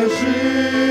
hoje.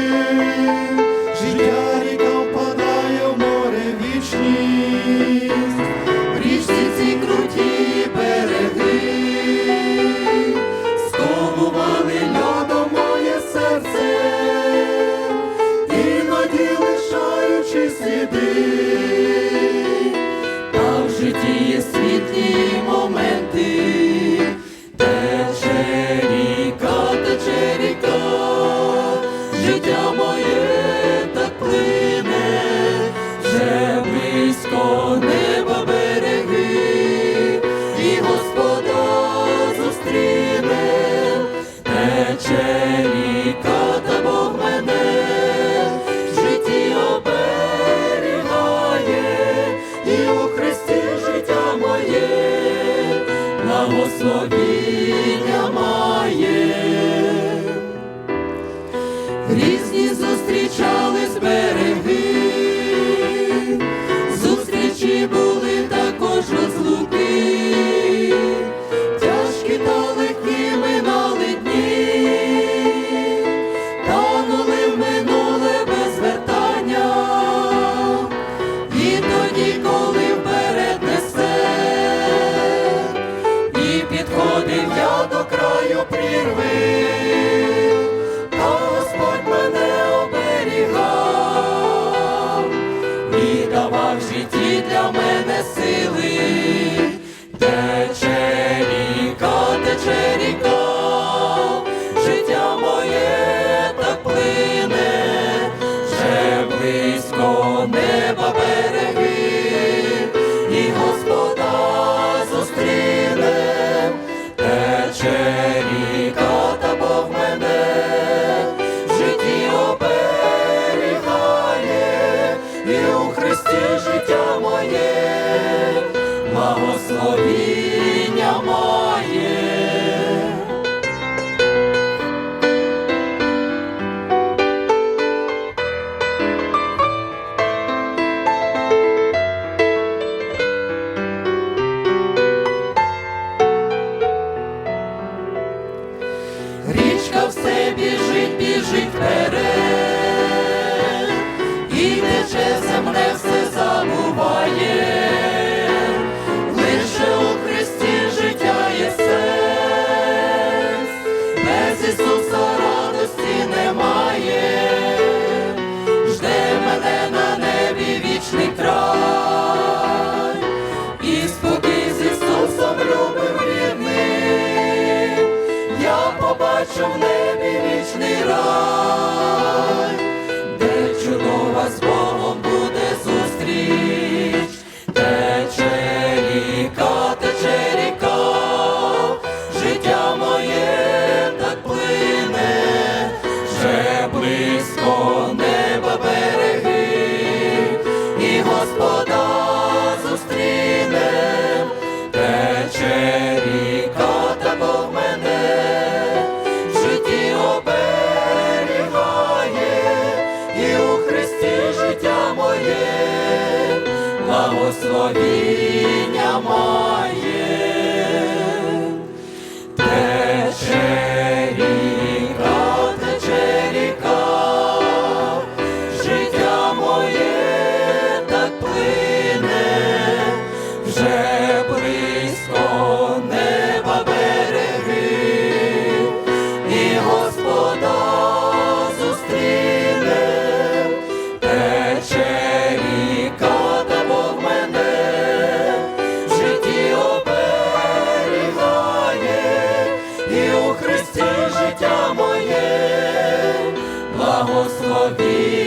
благословіння має. благословіння моє. Річка все біжить, біжить вперед, і тече земле все. ajudou as boas. благословіння моє, тече ріка, тече ріка, життя моє так плине. благослови.